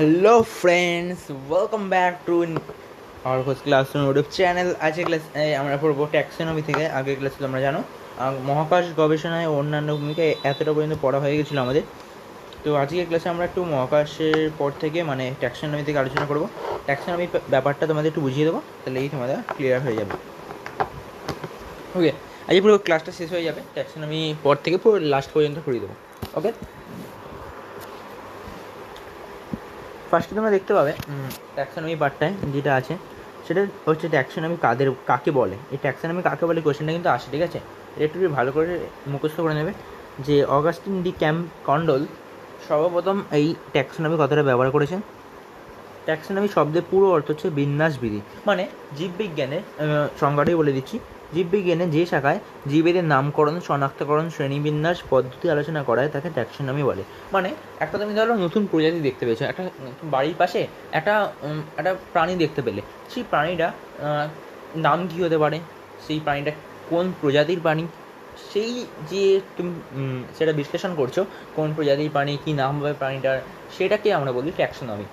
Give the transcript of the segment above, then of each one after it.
Hello friends welcome back to our course class YouTube channel আজকে class আমরা পড়ব taxonomy থেকে। আগের ক্লাসে তোমরা জানো। মহাকাশ গবেষণায় অন্যান্য ভূমিকায় এতটা পর্যন্ত পড়া হয়ে গেছিল আমাদের। তো আজকের ক্লাসে আমরা একটু মহাকাশের পর থেকে মানে ট্যাক্সোনমি থেকে আলোচনা করব। ট্যাক্সোনমি ব্যাপারটা তোমাদের একটু বুঝিয়ে দেবো তাহলে এই তোমাদের ক্লিয়ার হয়ে যাবে। ওকে আজকে পুরো ক্লাসটা শেষ হয়ে যাবে। ট্যাক্সোনমি পর থেকে পুরো লাস্ট পর্যন্ত করিয়ে দেবো। ওকে ফার্স্টে তোমরা দেখতে পাবে ট্যাক্সোনমি পার্টটায় যেটা আছে সেটা হচ্ছে ট্যাক্সোনমি কাদের কাকে বলে। এই ট্যাক্সোনমি কাকে বলে কোয়েশ্চেনটা কিন্তু আসে ঠিক আছে? এটা একটু ভালো করে মুখস্থ করে নেবে যে অগাস্টিন ডি ক্যাম্প কন্ডল সর্বপ্রথম এই ট্যাক্সোনমি কথাটা ব্যবহার করেছেন? ট্যাক্সোনমি শব্দের পুরো অর্থ হচ্ছে বিন্যাসবিধি। মানে জীববিজ্ঞানের সংজ্ঞাটাই বলে দিচ্ছি। জীববিজ্ঞানে যে শাখায় জীবেদের নামকরণ, শনাক্তকরণ, শ্রেণীবিন্যাস পদ্ধতি আলোচনা করায় তাকে ট্যাক্সোনমি বলে। মানে একটা তুমি ধরো নতুন প্রজাতি দেখতে পেয়েছ, একটা বাড়ির পাশে একটা একটা প্রাণী দেখতে পেলে। সেই প্রাণীটা নাম কী হতে পারে? সেই প্রাণীটা কোন প্রজাতির প্রাণী? সেই যে তুমি সেটা বিশ্লেষণ করছ, কোন প্রজাতির প্রাণী, কী নাম হবে প্রাণীটার, সেটাকে আমরা বলি ট্যাক্সোনমি।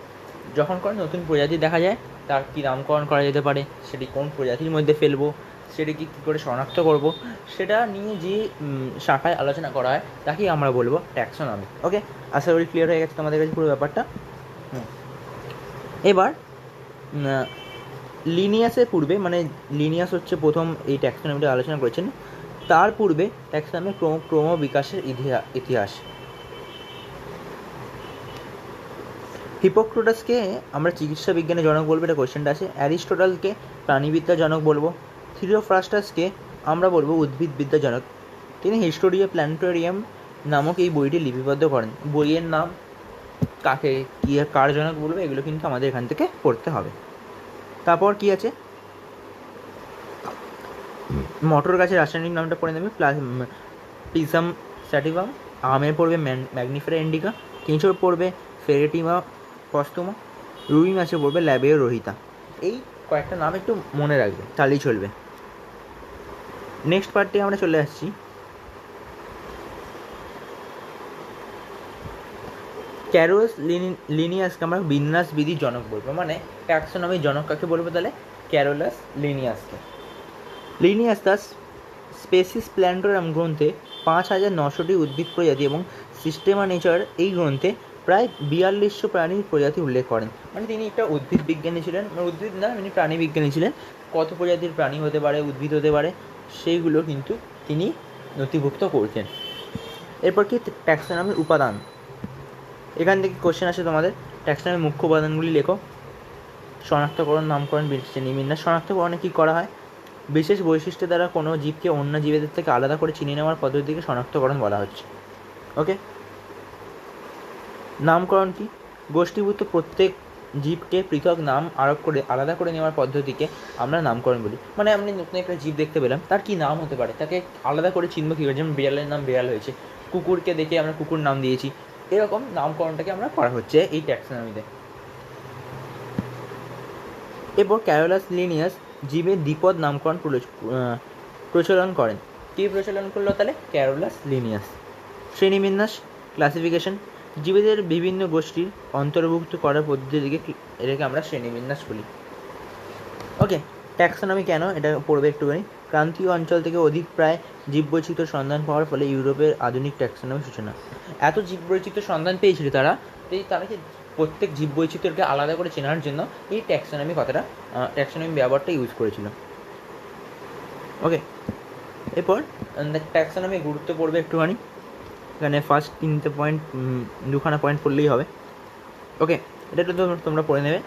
যখন কোনো নতুন প্রজাতি দেখা যায়, তার কী নামকরণ করা যেতে পারে? সেটি কোন প্রজাতির মধ্যে ফেলব? সেটাকে কী করে শনাক্ত করব, সেটা নিয়ে যে শাখায় আলোচনা করা হয়, তাকেই আমরা বলব ট্যাক্সোনমি ওকে আশা করি ক্লিয়ার হয়ে গেছে তোমাদের কাছে পুরো ব্যাপারটা? এবার লিনিয়াসের পূর্বে মানে লিনিয়াস হচ্ছে প্রথম এই ট্যাক্সোনমিটা আলোচনা করেছেন, তার পূর্বে ট্যাক্সোনমির ক্রম ক্রম বিকাশের ইতিহা- ইতিহাস। হিপোক্রোটাসকে আমরা চিকিৎসা বিজ্ঞানের জনক বলব, এটা কোয়েশ্চেনটা আছে। অ্যারিস্টোটলকে প্রাণীবিদ্যার জনক বলব। থিওফ্রাস্টাসকে আমরা বলব উদ্ভিদবিদ্যার জনক তিনি হিস্টোরিয়া প্ল্যানেটোরিয়াম নামক এই বইটি লিপিবদ্ধ করেন। বইয়ের নাম কাকে, কি, কার জনক বলব, এগুলো কিন্তু আমাদের এখান থেকে পড়তে হবে। তারপর কি আছে? মটর গাছের রাসায়নিক নামটা পড়ে নেবে, প্লাস পিজাম স্যাটিভাম আমের পড়বে ম্যাগনিফেরা ইন্ডিকা কেঁচোর পড়বে ফেরেটিমা পস্তুমা রুই মাছে পড়বে ল্যাবেও রোহিতা এই কয়েকটা নাম একটু মনে রাখবে, তাহলেই চলবে। নেক্সট পার্টে আমরা চলে আসছি। ক্যারোস লিনিয়াসকে আমরা বিন্যাস বিধির জনক বলব। মানে ট্যাক্সোনমির জনক কাকে বলব তাহলে? ক্যারোলাস লিনিয়াসকে লিনিয়াস দাস স্পেসিস প্ল্যান্টোরাম গ্রন্থে পাঁচ হাজার নশোটি উদ্ভিদ প্রজাতি এবং সিস্টেমা নেচার এই গ্রন্থে প্রায় বিয়াল্লিশশো প্রাণীর প্রজাতি উল্লেখ করেন। মানে তিনি একটা উদ্ভিদ বিজ্ঞানী ছিলেন। মানে উদ্ভিদ না, তিনি প্রাণী বিজ্ঞানী ছিলেন। কত প্রজাতির প্রাণী হতে পারে, উদ্ভিদ হতে পারে সেইগুলো কিন্তু তিনি নথিভুক্ত করছেন। এরপর কি ট্যাক্সোনমির উপাদান? এখান থেকে কোশ্চেন আসে তোমাদের। ট্যাক্সোনমির মুখ্য উপাদানগুলি লেখো। শনাক্তকরণ, নামকরণ শ্রেণীবিন্যাস শনাক্তকরণে কী করা হয়? বিশেষ বৈশিষ্ট্য দ্বারা কোনো জীবকে অন্য জীবেদের থেকে আলাদা করে চিনে নেওয়ার পদ্ধতিকে শনাক্তকরণ বলা হচ্ছে। ওকে নামকরণ কি? গোষ্ঠীভূত প্রত্যেক জীবকে পৃথক নাম আরোপ করে আলাদা করে নেওয়ার পদ্ধতিকে আমরা নামকরণ বলি। মানে আপনি নতুন একটা জীব দেখতে পেলাম, তার কি নাম হতে পারে? তাকে আলাদা করে চিনব কী করে যেমন বিড়ালের নাম বিড়াল হয়েছে। কুকুরকে দেখে আমরা কুকুর নাম দিয়েছি। এরকম নামকরণটাকে আমরা করা হচ্ছে এই ট্যাক্সোনমিতে। এরপর ক্যারোলাস লিনিয়াস জীবের দ্বিপদ নামকরণ প্রচলন করেন। কী প্রচলন করল তাহলে? ক্যারোলাস লিনিয়াস শ্রেণীবিন্যাস ক্লাসিফিকেশন জীবেদের বিভিন্ন গোষ্ঠীর অন্তর্ভুক্ত করার পদ্ধতিকে কি- এটাকে আমরা শ্রেণীবিন্যাস বলি। ওকে ট্যাক্সোনমি কেন? এটা পড়বে একটুখানি। ক্রান্তীয় অঞ্চল থেকে অধিক প্রায় জীববৈচিত্র্য সন্ধান পাওয়ার ফলে ইউরোপের আধুনিক ট্যাক্সোনমি সূচনা। এত জীববৈচিত্র্য সন্ধান পেয়েছিল তারা তারা কি প্রত্যেক জীববৈচিত্র্যকে আলাদা করে চেনার জন্য এই ট্যাক্সোনমি কথাটা ট্যাক্সোনমি ব্যবহারটা ইউজ করেছিল ওকে এরপর ট্যাক্সোনমি গুরুত্ব পড়বে একটুখানি। এখানে ফার্স্ট তিনটে পয়েন্ট দুখানা পয়েন্ট পড়লেই হবে। ওকে এটা তোমরা- তোমরা পড়ে নেবে।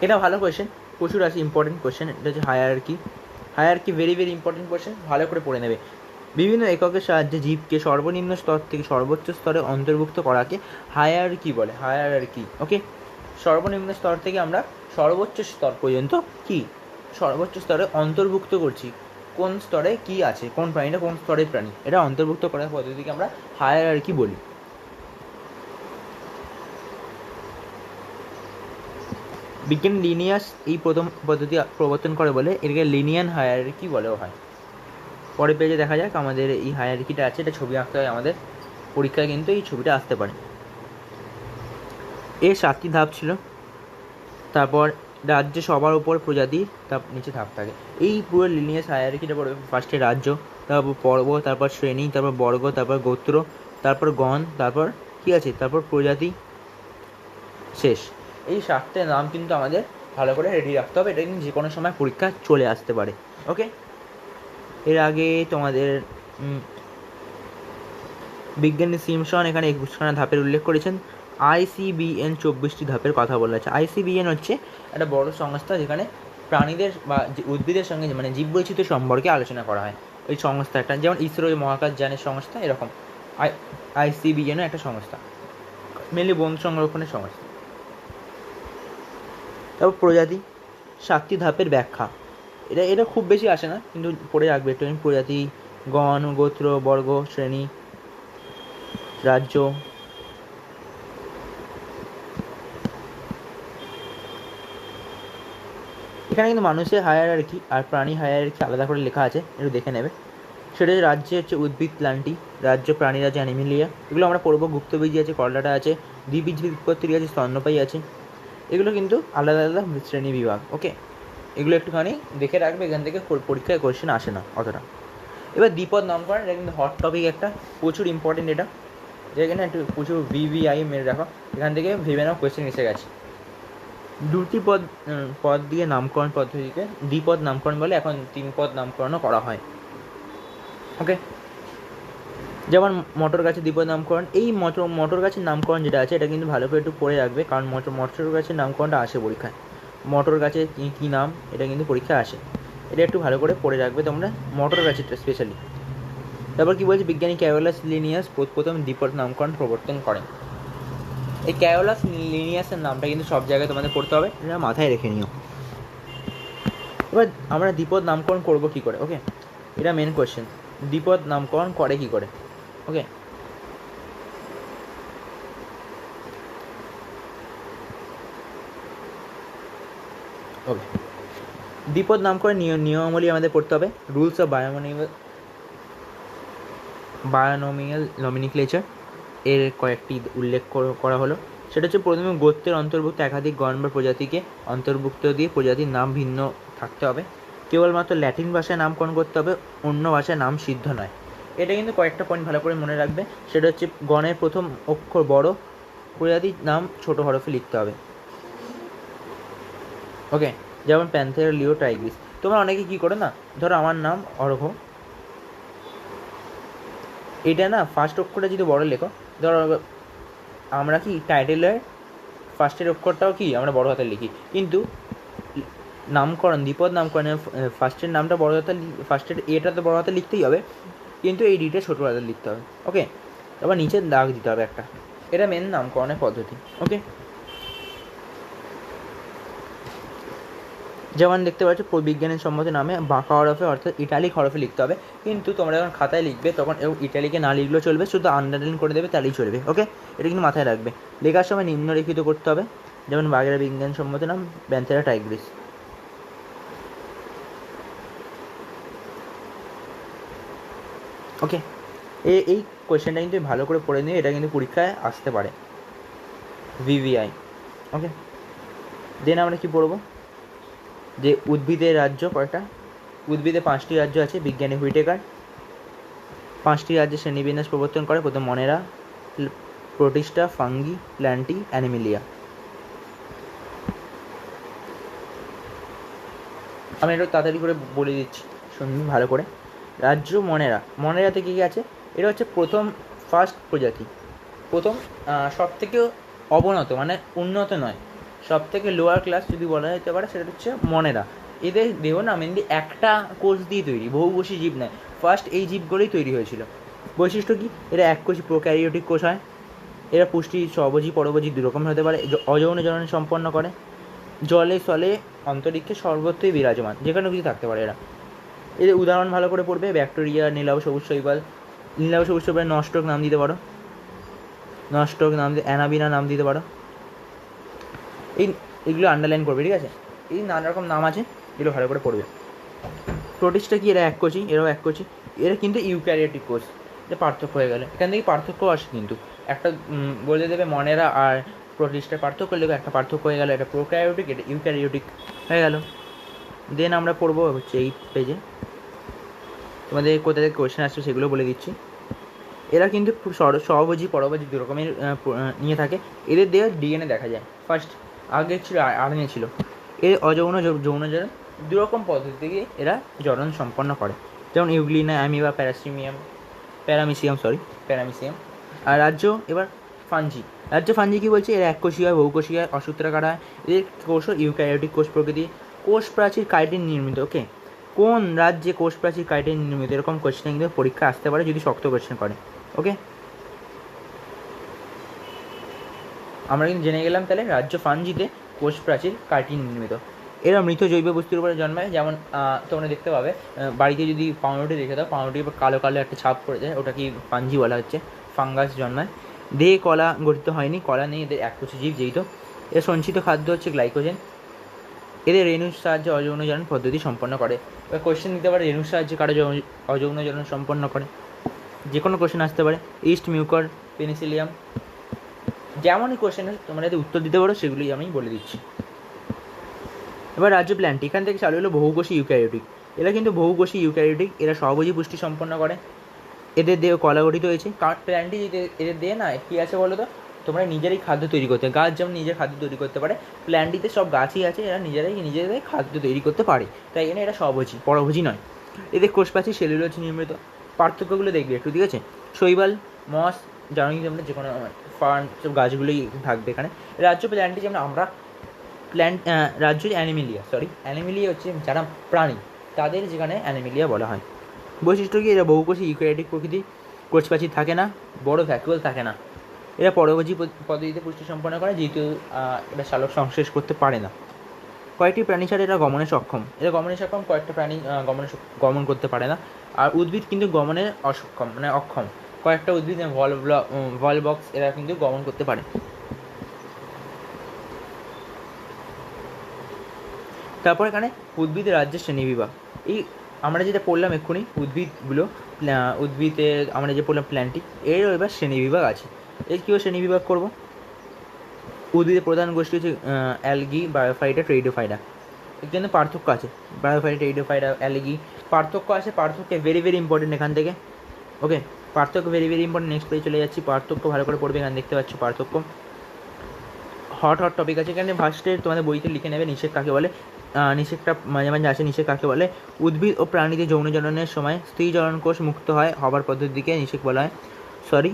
এটা ভালো কোয়েশ্চেন প্রচুর আছে ইম্পর্টেন্ট কোয়েশ্চেন এটা হচ্ছে হায়ার কি হায়ার কি ভেরি ভেরি ইম্পর্টেন্ট কোয়েশ্চেন ভালো করে পড়ে নেবে। বিভিন্ন এককের সাহায্যে জীবকে সর্বনিম্ন স্তর থেকে সর্বোচ্চ স্তরে অন্তর্ভুক্ত করাকে হায়ার কি বলে হায়ার কি ওকে সর্বনিম্ন স্তর থেকে আমরা সর্বোচ্চ স্তর পর্যন্ত কি? সর্বোচ্চ স্তরে অন্তর্ভুক্ত করছি। কোন স্তরে কি আছে? কোন প্রাণীটা কোন স্তরের প্রাণী? এটা অন্তর্ভুক্ত করার পদ্ধতিকে আমরা হায়ার আর কি বলি। বিজ্ঞান লিনিয়াস এই প্রথম পদ্ধতি প্রবর্তন করে বলে, এটাকে লিনিয়ান হায়ারকি বলেও হয়। পরের পেজে দেখা যাক আমাদের এই হায়ারকিটা আছে, এটা ছবি আঁকতে হয় আমাদের পরীক্ষায় কিন্তু এই ছবিটা আসতে পারে। এর সাতটি ধাপ ছিল। তারপর রাজ্যে সবার উপর প্রজাতি তার নিচে ধাপ থাকে। এই পুরো লিনিয়াস হায়ারার্কিটা পড়বে ফার্স্টে রাজ্য, তারপর পর্ব, তারপর শ্রেণি, তারপর বর্গ, তারপর গোত্র, তারপর গণ, তারপর কী আছে? তারপর প্রজাতি শেষ। এই সাতটে নাম কিন্তু আমাদের ভালো করে রেডি রাখতে হবে। এটা কিন্তু যে কোনো সময় পরীক্ষা চলে আসতে পারে। ওকে এর আগে তোমাদের বিজ্ঞানী সিমসন এখানে একুশখানা ধাপের উল্লেখ করেছেন। আইসিবিএন চব্বিশটি ধাপের কথা বলা আইসিবিএন হচ্ছে একটা বড় সংস্থা যেখানে প্রাণীদের বা উদ্ভিদের সঙ্গে মানে জীববৈচিত্র্য সম্পর্কে আলোচনা করা হয়। ওই একটা, যেমন ইসরো মহাকাশ যানের সংস্থা, এরকম। আই আইসিবিএনও একটা সংস্থা। মেনলি বন সংরক্ষণের সংস্থা। তারপর প্রজাতি, সাতটি ধাপের ব্যাখ্যা। এটা এটা খুব বেশি আসে না, কিন্তু পড়ে রাখবে একটু প্রজাতি, গণ, গোত্র, বর্গ, শ্রেণি, রাজ্য। এখানে কিন্তু মানুষের হায়ার আর কি আর প্রাণী হায়ার আর কি আলাদা করে লেখা আছে, একটু দেখে নেবে। সেটা রাজ্যে হচ্ছে উদ্ভিদ প্লান্টি রাজ্য প্রাণী, রাজ্য অ্যানিমিলিয়া। এগুলো আমরা পড়ব গুপ্তবীজি আছে, করলাটা আছে দ্বিবীজ বিপত্তি আছে, স্তন্যপায়ী আছে। এগুলো কিন্তু আলাদা আলাদা শ্রেণি বিভাগ ওকে এগুলো একটুখানি দেখে রাখবে, এখান থেকে পরীক্ষায় কোয়েশ্চেন আসে না অতটা। এবার দ্বিপদ নামকরণ এটা কিন্তু হট টপিক একটা, প্রচুর ইম্পর্টেন্ট এটা। যেখানে একটু প্রচুর ভিভিআই মেরে রাখো। এখান থেকে ভেবে নাও কোয়েশ্চেন এসে গেছে। দুটি পদ পদ দিয়ে নামকরণ পদ্ধতিকে দ্বিপদ নামকরণ বলে এখন তিন পদ নামকরণও করা হয়। ওকে? যেমন মটর গাছের দ্বিপদ নামকরণ, এই মটর মটর গাছের নামকরণ যেটা আছে, এটা কিন্তু ভালো করে একটু পড়ে রাখবে, কারণ মটর মটর গাছের নামকরণটা আসে পরীক্ষায়। মটর গাছের কী কী নাম, এটা কিন্তু পরীক্ষায় আসে। এটা একটু ভালো করে পড়ে রাখবে তোমরা, মটর গাছেরটা স্পেশালি তারপর কি বলছে, বিজ্ঞানী ক্যারোলাস লিনিয়াস প্রথম দ্বিপদ নামকরণ প্রবর্তন করেন। এই ক্যারোলাস লিনিয়াসের নামটা কিন্তু সব জায়গায় তোমাদের পড়তে হবে। এটা মাথায় রেখে নিও। এবার আমরা দ্বিপদ নামকরণ করব কি করে ওকে এটা মেন কোয়েশ্চেন দ্বিপদ নামকরণ করে কি করে ওকে ওকে দ্বিপদ নামকরণ নিয়ম নিয়মাবলী আমাদের পড়তে হবে। রুলস অফ বায়োমনিয়াল বায়োনমিয়াল নমিনিক্লেচার এর কয়েকটি উল্লেখ করা হলো। সেটা হচ্ছে প্রথমে গোত্রের অন্তর্ভুক্ত একাধিক গণ বা প্রজাতিকে অন্তর্ভুক্ত দিয়ে প্রজাতির নাম ভিন্ন থাকতে হবে। কেবলমাত্র ল্যাটিন ভাষায় নামকরণ করতে হবে, অন্য ভাষায় নাম সিদ্ধ নয়। এটা কিন্তু কয়েকটা পয়েন্ট ভালো করে মনে রাখবে। সেটা হচ্ছে গণের প্রথম অক্ষর বড়, প্রজাতির নাম ছোট হরফে লিখতে হবে। ওকে যেমন প্যান্থের, লিও, টাইগ্রিস। তোমরা অনেকে কী করো না? ধরো আমার নাম অর্ঘ এটা না ফার্স্ট অক্ষরটা যদি বড় লেখো ধরো, আমরা কি টাইটেলের ফার্স্টের অক্ষরটাও কি আমরা বড় হাতে লিখি? কিন্তু নামকরণ, দ্বিপদ নামকরণে ফার্স্টের নামটা বড় হাতে ফার্স্টের এটা তো বড় হাতে লিখতেই হবে, কিন্তু এই ডিটা ছোটো হাতে লিখতে হবে ওকে তারপর নিচে দাগ দিতে হবে একটা। এটা মেন নামকরণের পদ্ধতি ওকে যেমন দেখতে পাচ্ছ বিজ্ঞানের সম্মত নামে বাঁকা হরফে, অর্থাৎ ইটালিক হরফে লিখতে হবে। কিন্তু তোমরা যখন খাতায় লিখবে, তখন এও ইটালিকে না লিখলেও চলবে, শুধু আন্ডারলাইন করে দেবে, তাহলেই চলবে ওকে এটা কিন্তু মাথায় রাখবে। লেখার সময় নিম্নলিখিত করতে হবে, যেমন বাগেরা বিজ্ঞান সম্মত নাম, ব্যান্থেরা টাইগ্রিস। ওকে এই এই কোয়েশ্চেনটা কিন্তু ভালো করে পড়ে নিয়ে এটা কিন্তু পরীক্ষায় আসতে পারে। ভিভিআই ওকে দেন আমরা কি পড়ব? যে উদ্ভিদের রাজ্য কয়টা? উদ্ভিদে পাঁচটি রাজ্য আছে, বিজ্ঞানী হুইটেকার। পাঁচটি রাজ্যে শ্রেণীবিন্যাস প্রবর্তন করে, প্রথম Monera, Protista, Fungi Plantae Animalia. আমি একটু তাড়াতাড়ি করে বলে দিচ্ছি শুনবি ভালো করে। রাজ্য মনেরা। মনেরাতে কী কী আছে? এটা হচ্ছে প্রথম ফার্স্ট প্রজাতি। প্রথম সব থেকে অবনত মানে উন্নত নয়। সব থেকে লোয়ার ক্লাস যদি বলা যেতে পারে, সেটা হচ্ছে মনেরা। এদের দেহ না মেনলি একটা কোষ দিয়ে তৈরি বহুকোষী জীব নয়। ফার্স্ট এই জীবগুলোই তৈরি হয়েছিল। বৈশিষ্ট্য কি? এরা এক কোষী প্রোক্যারিওটিক কোষ হয়। এরা পুষ্টি স্বভোজী পরভোজী দু রকম হতে পারে। অযৌন জনন সম্পন্ন করে। জলে স্থলে অন্তরিক্ষে সর্বত্রই বিরাজমান, যেখানে কিছু থাকতে পারে এরা। এদের উদাহরণ ভালো করে পড়বে। ব্যাকটেরিয়া, নীলাভ সবুজ শৈবাল। নীলাভ সবুজ শৈবাল নষ্টক নাম দিতে পারো। নষ্টক নাম অ্যানাবিনা নাম দিতে পারো। এই এগুলো আন্ডারলাইন করবে, ঠিক আছে? এই নানা রকম নাম আছে, এগুলো ভালো করে পড়বে। প্রোটিসটা কি? এরা এক কোচি এরাও এক কোচি এরা কিন্তু ইউক্যারিওটিক কোষ। এটা পার্থক্য হয়ে গেলে। এখান থেকে পার্থক্য আসে কিন্তু। একটা বলে দেবে মনেরা আর প্রোটিসটা পার্থক্য লিখব একটা পার্থক্য হয়ে গেল এটা প্রোক্যারিওটিক এটা ইউক্যারিওটিক হয়ে গেল। দেন আমরা পড়ব হচ্ছে এই পেজে তোমাদের কোথা থেকে আসছে সেগুলো বলে দিচ্ছি। এরা কিন্তু সহভোজী পরভোজী দু রকমের নিয়ে থাকে। এদের দেওয়া ডিএনএ দেখা যায়। ফার্স্ট আগে ছিল আরএনএ ছিল। এর অযৌন যৌ- যৌন জনন দু রকম পদ্ধতি থেকে এরা জনন সম্পন্ন করে। যেমন ইউগ্লিনা, অ্যামিবা, প্যারাসিমিয়াম, প্যারামিসিয়াম সরি প্যারামিসিয়াম। আর রাজ্য, এবার ফাঞ্জি রাজ্য ফাঞ্জি কি বলছে? এরা এককোষী হয়, বহুকোষী হয়, অসূত্রাকার হয়। এদের কোষ ইউক্যারিওটিক কোষ প্রকৃতি। কোষ প্রাচীর কাইটিন নির্মিত ওকে কোন রাজ্যে কোষ প্রাচীর কাইটিন নির্মিত? এরকম কোশ্চেন কিন্তু পরীক্ষা আসতে পারে, যদি শক্ত কোশ্চেন করে ওকে আমরা কিন্তু জেনে গেলাম তাহলে রাজ্য ফানজিতে কোষ প্রাচীর কার্টিন নির্মিত। এরা মৃত জৈব বস্তুর উপরে জন্মায়, যেমন তোমরা দেখতে পাবে বাড়িতে যদি পাউরুটি রেখে দাও, পাউরুটির উপর কালো কালো একটা ছাপ পড়ে যায় ওটা কি পাঞ্জি বলা হচ্ছে, ফাঙ্গাস জন্মায়। দেহে কলা গঠিত হয়নি, কলা নেই, এদের এককোষী জীব যেহেতু। এর সঞ্চিত খাদ্য হচ্ছে গ্লাইকোজেন। এদের রেণুর সাহায্যে অযৌন জনন পদ্ধতি সম্পন্ন করে। এবার কোয়েশ্চেন দিতে পারে, রেণুর সাহায্যে কারও যৌ- অযৌন জনন সম্পন্ন করে? যে কোনো কোয়েশ্চেন আসতে পারে, ইস্ট মিউকর পেনিসিলিয়াম যেমনই কোয়েশ্চেন কোশ্চেন তোমরা যদি উত্তর দিতে পারো, সেগুলোই আমি বলে দিচ্ছি। এবার রাজ্য প্ল্যান্ট এখান থেকে চালু হলো বহুকোষী ইউক্যারিওটিক। এরা কিন্তু বহুকোষী ইউক্যারিওটিক, এরা সহভোজী পুষ্টি সম্পন্ন করে। এদের দেহ কলা গঠিত হয়েছে। কারণ প্ল্যান্টই এদের দেহে না, কী আছে বলো তো? তোমরা নিজেরাই খাদ্য তৈরি করতে, গাছ যেমন নিজের খাদ্য তৈরি করতে পারে প্ল্যান্টিতে সব গাছই আছে, এরা নিজেরাই নিজেরাই খাদ্য তৈরি করতে পারে। তাই এখানে এরা সহভোজী পরভোজী নয়। এদের কোষপ্রাচীর সেলুলোজ নির্মিত পার্থক্যগুলো দেখবে একটু, ঠিক আছে? শৈবাল, মস জানো তোমরা যে কোনো ফার্ন সব গাছগুলোই থাকবে এখানে। রাজ্য প্ল্যান্টে যেমন আমরা প্ল্যান্ট রাজ্য অ্যানিমিলিয়া সরি অ্যানিমিলিয়া হচ্ছে যারা প্রাণী, তাদের যেখানে অ্যানিমিলিয়া বলা হয়। বৈশিষ্ট্য কি? এরা বহুকোষী ইউক্যারিওটিক প্রকৃতি কোষপ্রাচীর থাকে না, বড় ভ্যাকুয়াল থাকে না। এরা পদ- পদ্ধতিতে পুষ্টি সম্পন্ন করে, যেহেতু এরা সালোক সংশ্লেষ করতে পারে না। কয়েকটি প্রাণী ছাড়া এরা গমনে সক্ষম। এরা গমনে সক্ষম, কয়েকটা প্রাণী গমনে গমন করতে পারে না। আর উদ্ভিদ কিন্তু গমনে অসক্ষম মানে অক্ষম। কয়েকটা উদ্ভিদ ভল ভল বক্স এরা কিন্তু গমন করতে পারে। তারপর এখানে উদ্ভিদ রাজ্যের শ্রেণীবিভাগ। এই আমরা যেটা পড়লাম এক্ষুনি, উদ্ভিদগুলো উদ্ভিদের আমরা যে পড়লাম প্ল্যান্টিক এর এবার শ্রেণীবিভাগ আছে। এর কীভাবে শ্রেণীবিভাগ করব? উদ্ভিদের প্রধান গোষ্ঠী হচ্ছে অ্যালগি বায়োফাইটা ট্রেডোফাইডা এর জন্য পার্থক্য আছে। বায়োফাইটা ট্রেডোফাইডা অ্যালগি পার্থক্য আছে, পার্থক্য ভেরি ভেরি ইম্পর্টেন্ট এখান থেকে। ওকে পার্থক্য ভেরি ভেরি ইম্পর্টেন্ট নেক্সট পেজে চলে যাচ্ছি। পার্থক্য ভালো করে পড়বে এখানে দেখতে পাচ্ছ পার্থক্য। হট হট টপিক আছে এখানে। ফার্স্টে তোমাদের বইতে লিখে নেবে নিষেধ কাকে বলে। আহ, নিষেধটা মাঝে মাঝে আসে নিষেধ কাকে বলে। উদ্ভিদ ও প্রাণীদের যৌন জননের সময় স্ত্রী জনন কোষ মুক্ত হয় হবার পদ্ধতিকে নিষেধ বলা হয়। সরি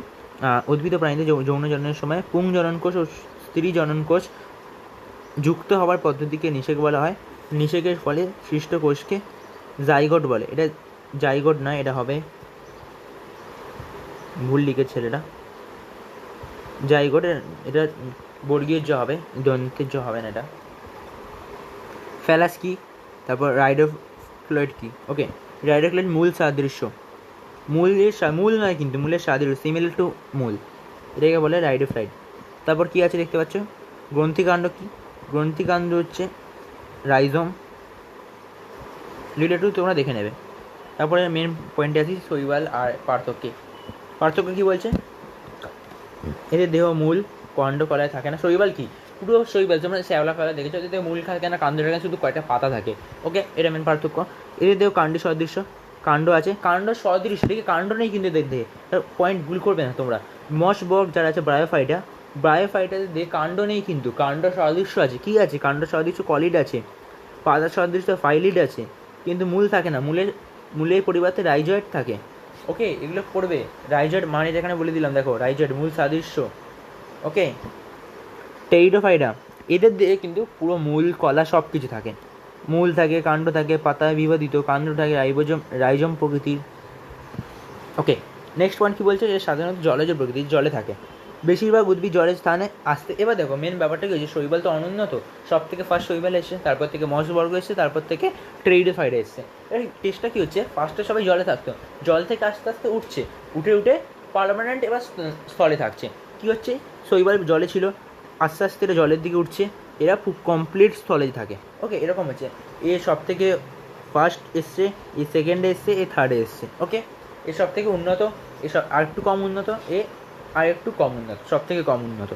উদ্ভিদ ও প্রাণীদের যৌন জননের সময় পুং জনন কোষ ও স্ত্রী জনন কোষ যুক্ত হওয়ার পদ্ধতিকে নিষেধ বলা হয়। নিষেকের ফলে সৃষ্ট কোষকে জাইগোট বলে। এটা জাইগোট নয় এটা হবে ভুল লিখেছে ছেলেটা জাইগোট এটা বর্গীয় জ হবে, দন্তের জ হবে না এটা। ফ্যালাস কি? তারপর রাইডোফ্লয়েড কি? ওকে রাইডোফ্লয়েড মূল সাদৃশ্য। মূলের মূল নয় কিন্তু, মূলের সাদৃশ্য সিমিলার টু মূল। এটাকে বলে রাইডো রাইডোফ্লাইড তারপর কি আছে দেখতে পাচ্ছ? গ্রন্থিকাণ্ড কি? গ্রন্থিকাণ্ড হচ্ছে রাইজম। রিলেটিভ তোমরা দেখে নেবে। তারপরে মেন পয়েন্টে আসি শৈবাল আর পার্থক্যে। পার্থক্য কি বলছে? এদের দেহ মূল কণ্ড কলায় থাকে না। শৈবাল কি? পুরো শৈবাল যেমন শ্যাওলা কলা দেখেছ, এদের মূল থাকে না কাণ্ড থাকে শুধু কয়েকটা পাতা থাকে। ওকে, এটা মেন পার্থক্য। এদের দেহ কাণ্ড সদৃশ্য। কাণ্ড আছে। কাণ্ড সদৃশ্য আছে কাণ্ড নেই কিন্তু এদের দেহে। পয়েন্ট ভুল করবে না তোমরা। মস বর্গ যারা আছে ব্রায়োফাইটা ব্রায়োফাইটাদের দেহে কাণ্ড নেই কিন্তু কাণ্ড সদৃশ্য আছে। কি আছে? কাণ্ড সদৃশ্য কলিড আছে, পাতা সদৃশ্য ফাইলিড আছে, কিন্তু মূল থাকে না। মূলের মূলের পরিবর্তে রাইজয়েড থাকে। ওকে এগুলো করবে। রাইজেড মানে যেখানে বলে দিলাম, দেখো রাইজেড মূল সাদৃশ্য। ওকে টেরিডোফাইডা এদের দিয়ে কিন্তু পুরো মূল, কলা সব কিছু থাকে। মূল থাকে, কাণ্ড থাকে পাতায় বিবাদিত, কাণ্ড থাকে, রাইবোজম, রাইজম প্রকৃতির। ওকে নেক্সট পয়েন্ট কী বলছে? যে সাধারণত জলজ প্রকৃতির জলে থাকে। বেশিরভাগ উদ্ভিদ জলের স্থানে আসতে এবার দেখো মেন ব্যাপারটা কি হচ্ছে শৈবাল তো অনুন্নত সব থেকে ফার্স্ট শৈবাল এসছে, তারপর থেকে মৎস্যবর্গ এসছে, তারপর থেকে ট্রেডিফাইড এসছে। এই টেস্টটা কী হচ্ছে? ফার্স্টে সবাই জলে থাকতো। জল থেকে আস্তে আস্তে উঠছে। উঠে উঠে পার্মানেন্ট এবার স্থলে থাকছে। কী হচ্ছে? শৈবাল জলে ছিল। আস্তে আস্তে এটা জলের দিকে উঠছে। এরা খুব কমপ্লিট স্থলে থাকে। ওকে এরকম হচ্ছে। এ সব থেকে ফার্স্ট এসছে, এ সেকেন্ডে এসছে, এ থার্ডে এসছে। ওকে এ সব থেকে উন্নত এসব আর একটু কম উন্নত, এ আর একটু কম উন্নত সব থেকে কম উন্নত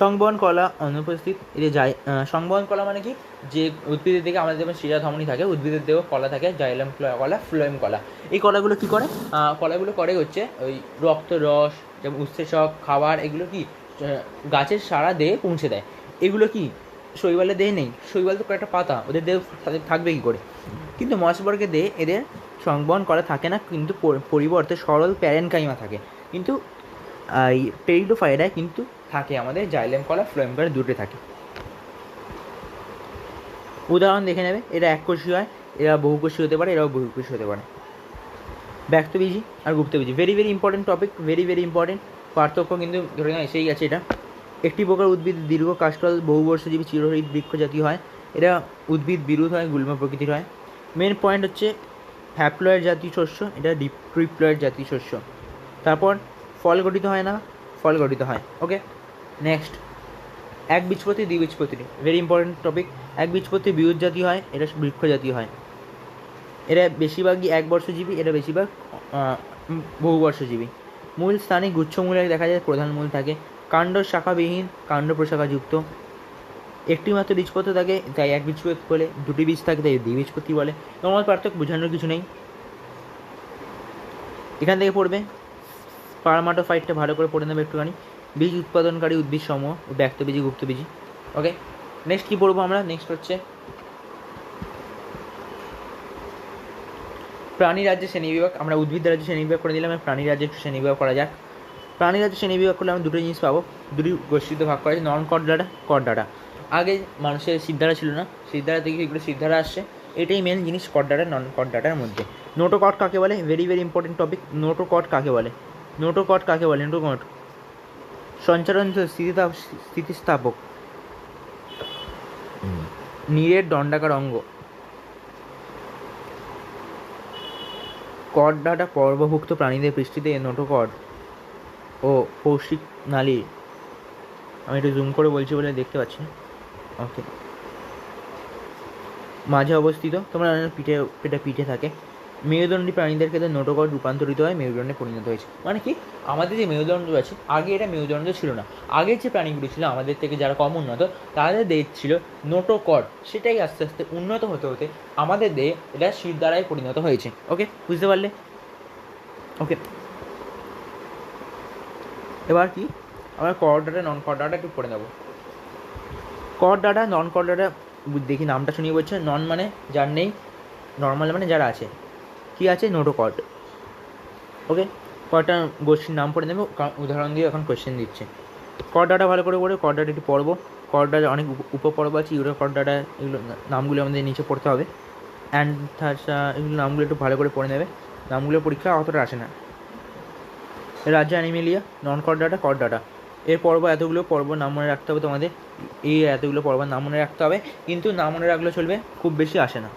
সংবহন কলা অনুপস্থিত এতে যায় সংবহন কলা মানে কি? যে উদ্ভিদের দিকে আমাদের যেমন শিরা ধমনি থাকে, উদ্ভিদের দিকেও কলা থাকে, জাইলাম কলা ফ্লোয়েম কলা। এই কলাগুলো কি করে? কলাগুলো করে হচ্ছে ওই রক্ত, রস, যেমন উৎসেচক, খাবার, এগুলো কি? গাছের সারা দেহে পৌঁছে দেয়। এগুলো কি? শৈবালের দেহে নেই। শৈবাল তো কয়েকটা পাতা, ওদের দেহ থাকবে কি করে? কিন্তু মশবর্গের দেহে এদের সংবহন করা থাকে না, কিন্তু পরিবর্তে সরল প্যারেনকাইমা থাকে। কিন্তু পেরিডোফাইডায় কিন্তু থাকে আমাদের জাইলেম কলা ফ্লোয়েম কলা দুটো থাকে। উদাহরণ দেখে নেবে, এরা এককোষী হয়, এরা বহুকোষী হতে পারে, এরাও বহুকোষী হতে পারে। ব্যক্তবীজি আর গুপ্তবীজি very very important topic very very important পার্থক্য কিন্তু ধরে নেওয়া এসেই গেছে এটা। একটি প্রকার উদ্ভিদ দীর্ঘ কাষ্ঠল বহুবর্ষজীবী চিরহরিত বৃক্ষ জাতীয় হয়, এরা উদ্ভিদ বিরুদ্ধ হয়, গুল্ম প্রকৃতির হয়। মেন পয়েন্ট হচ্ছে হ্যাপ্লয়েড জাতীয় শস্য, এটা ডিপ্রিপ্লয়েড জাতীয় শস্য। তারপর ফল গঠিত হয় না, ফল গঠিত হয় ওকে নেক্সট এক বীজপত্রী দ্বিবীজপত্রী ভেরি ইম্পর্টেন্ট টপিক এক বীজপত্রী বিরুদ্ধ জাতীয় হয়, এটা বৃক্ষ জাতীয় হয়। এরা বেশিরভাগই এক বর্ষজীবী, এরা বেশিরভাগ বহু বর্ষজীবী। মূল স্থানে গুচ্ছমূলে দেখা যায়, প্রধান মূল থাকে। কাণ্ড শাখাবিহীন, কাণ্ড প্রশাখাযুক্ত। একটি মাত্র বীজপত্র থাকে, তাই এক বীজপত্র বলে, দুটি বীজ থাকে, তাই দ্বিবীজপত্রী বলে। নর্মাল পার্থক্য বোঝানোর কিছু নেই। এখান থেকে পড়বে পারমাটোফাইটটা ভালো করে পড়ে নেবে একটুখানি। বীজ উৎপাদনকারী উদ্ভিদ সমূহ ব্যক্তবীজি গুপ্তবীজি ওকে নেক্সট কী পড়ব আমরা? নেক্সট হচ্ছে প্রাণী রাজ্যে শ্রেণীবিভাগ আমরা উদ্ভিদ রাজ্যে শ্রেণীবিভাগ করে দিলাম প্রাণী রাজ্যে একটু শ্রেণীবিভাগ করা যাক। প্রাণী রাজ্যে শ্রেণীবিভাগ করলে আমরা দুটো জিনিস পাবো। দুটি গোষ্ঠীতে ভাগ করা আছে নন কট ডাটা কট ডাটা আগে মানুষের সিদ্ধারা ছিল না। সিদ্ধারা থেকে এগুলো সিদ্ধারা আসছে। এটাই মেন জিনিস কট ডাটা নন কট ডাটার মধ্যে। নোটো কট কাকে বলে? Very very important topic notochord কাকে বলে? নোটো কট কাকে বলে? নোটোকট সঞ্চারণ স্থিতিস্থাপ স্থিতিস্থাপক। নীরের দণ্ডাকার অঙ্গ। কড ডাটা পর্বভুক্ত প্রাণীদের পৃষ্ঠিতে নোটোকড ও পৌষ্টিক নালী। আমি একটু জুম করে বলছি বলে দেখতে পাচ্ছি। ওকে মাঝে অবস্থিত। তোমরা পিঠে পেটে পিঠে থাকে। মেরুদণ্ডী প্রাণীদের ক্ষেত্রে নোটোকড রূপান্তরিত হয়, মেরুদণ্ডে পরিণত হয়েছে। মানে কি? আমাদের যে মেরুদণ্ড আছে, আগে এটা মেরুদণ্ড ছিল না। আগের যে প্রাণীগুলো ছিল, আমাদের থেকে যারা কম উন্নত, তাদের দেহ ছিল নোটোকড সেটাই আস্তে আস্তে উন্নত হতে হতে আমাদের দেহ এটা শির দ্বারাই পরিণত হয়েছে। ওকে বুঝতে পারলে? ওকে এবার কি? আমরা কর ডাটা, নন কর ডাটা একটু পড়ে নেব। কর ডাটা, নন কর ডাটা, দেখি নামটা শুনিয়ে বলছে। নন মানে যার নেই, নর্মাল মানে যারা আছে। কি আছে? নোটো কট ওকে কটা গোষ্ঠীর নাম পড়ে নেবে। উদাহরণ দিয়ে এখন কোয়েশ্চেন দিচ্ছে। কর ডাটা ভালো করে পড়ে কর ডাটা একটি পর্ব কর ডাটা অনেক উপ- উপপর্ব আছে ইউরো কর ডাটা এগুলো নামগুলো আমাদের নিচে পড়তে হবে। অ্যান্ড এগুলো নামগুলো একটু ভালো করে পড়ে নেবে। নামগুলো পরীক্ষা অতটা আসে না। রাজ্য অ্যানিমেলিয়া নন কর ডাটা কর ডাটা এর পর্ব এতগুলো পর্ব নাম মনে রাখতে হবে তোমাদের। এই এতগুলো পর্ব নাম মনে রাখতে হবে। কিন্তু নাম মনে রাখলে চলবে, খুব বেশি আসে না।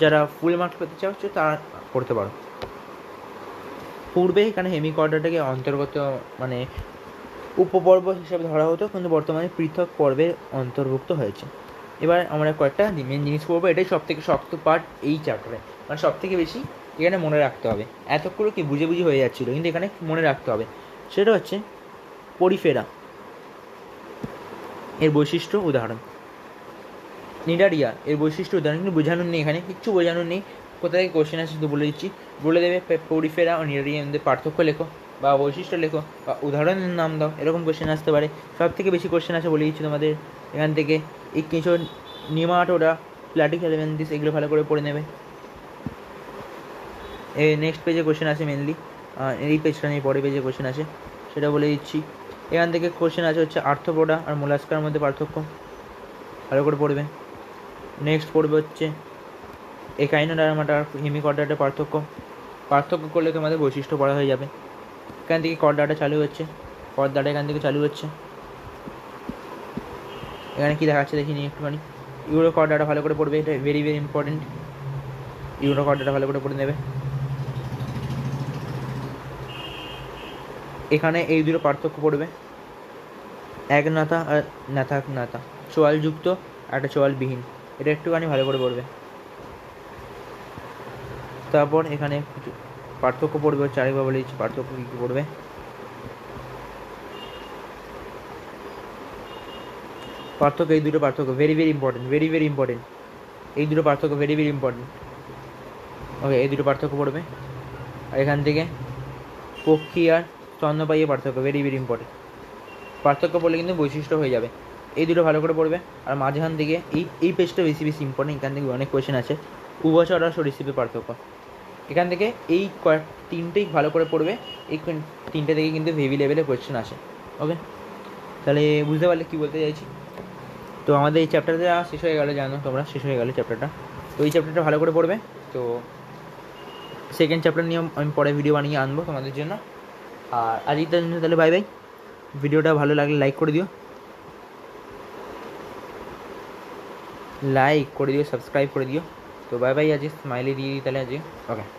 যারা ফুল মার্কস পেতে চাচ্ছ তারা করতে পারো। পূর্বে এখানে হেমিকর্ডাটাকে অন্তর্গত মানে উপপর্ব হিসেবে ধরা হতো, কিন্তু বর্তমানে পৃথক পর্বে অন্তর্ভুক্ত হয়েছে। এবার আমরা কয়েকটা মেন জিনিস পড়ব, এটাই সব থেকে শক্ত পার্ট এই চ্যাপ্টারে মানে সব থেকে বেশি এখানে মনে রাখতে হবে। এতগুলো কি বুঝে বুঝে হয়ে যাচ্ছিল, কিন্তু এখানে মনে রাখতে হবে। সেটা হচ্ছে পরিফেরা। এর বৈশিষ্ট্য, উদাহরণ। নিডারিয়া এর বৈশিষ্ট্য উদাহরণ কিন্তু বোঝানোর নেই, এখানে কিচ্ছু বোঝানোর নেই। কোথা থেকে কোশ্চেন আসছে শুধু বলে দিচ্ছি। বলে দেবে পরিফেরা ও নিডারিয়া মধ্যে পার্থক্য লেখো বা বৈশিষ্ট্য লেখো বা উদাহরণের নাম দাও, এরকম কোশ্চেন আসতে পারে। সব থেকে বেশি কোশ্চেন আসে বলে দিচ্ছি তোমাদের। এখান থেকে এই কিছু নিমাটোরা প্ল্যাটিক এলিমেন্টিস এগুলো ভালো করে পড়ে নেবে। এই নেক্সট পেজে কোশ্চেন আছে মেনলি এই পেজটা নিয়ে পরে পেজে কোশ্চেন আছে সেটা বলে দিচ্ছি। এখান থেকে কোশ্চেন আছে হচ্ছে আর্থপোডা আর মোলাস্কার মধ্যে পার্থক্য। ভালো করে পড়বে। নেক্সট পড়বে হচ্ছে একাইনোডার্মাটা আর হেমিকর্ডাটার পার্থক্য। পার্থক্য করলে তোমাদের বৈশিষ্ট্য পড়া হয়ে যাবে। এখান থেকে কর্ডাটা চালু হচ্ছে। কর্দাটা এখান থেকে চালু হচ্ছে। এখানে কি দেখাচ্ছে দেখি নি একটুখানি। ইউরো কর্ডাটা ভালো করে পড়বে, এটা very very important urochordata ভালো করে পড়ে নেবে। এখানে এই দুটো পার্থক্য পড়বে। এক নাতা আর নাথা। নাতা চোয়ালযুক্ত আর একটা চোয়ালবিহীন এটা একটুখানি ভালো করে পড়বে। তারপর এখানে পার্থক্য পড়বে চারিবার বলে দিচ্ছি পার্থক্য কী কী পড়বে। পার্থক্য এই দুটো পার্থক্য very very important very very important এই দুটো পার্থক্য ভেরি ভেরি ইম্পর্টেন্ট ওকে এই দুটো পার্থক্য পড়বে। আর এখান থেকে পক্ষী আর স্তন্যপায়ী পার্থক্য ভেরি ভেরি ইম্পর্টেন্ট পার্থক্য পড়লে কিন্তু বৈশিষ্ট্য হয়ে যাবে। এই দুটো ভালো করে পড়বে। আর মাঝখান থেকে এই এই পেজটা বেশি বেশি ইম্পর্টেন্ট এখান থেকে অনেক কোয়েশ্চেন আছে। উভচর আর সরীসৃপের পার্থক্য। এখান থেকে এই কয়েক, তিনটেই ভালো করে পড়বে। এই তিনটে থেকে কিন্তু হেভি লেভেলে কোয়েশ্চেন আসে। ওকে তাহলে বুঝতে পারলে কী বলতে চাইছি? তো আমাদের এই চ্যাপ্টারটা শেষ হয়ে গেলো, জানো তোমরা, শেষ হয়ে গেলো চ্যাপ্টারটা তো এই চ্যাপ্টারটা ভালো করে পড়বে। তো সেকেন্ড চ্যাপ্টার নিয়ে আমি পরে ভিডিও বানিয়ে আনব তোমাদের জন্য। আর জন্য তাহলে বাই বাই ভিডিওটা ভালো লাগলে লাইক করে দিও। লাইক করে দিও সাবস্ক্রাইব করে দিও তো বাই বাই আজকে স্মাইলি দিয়ে দিই তাহলে আজকে ওকে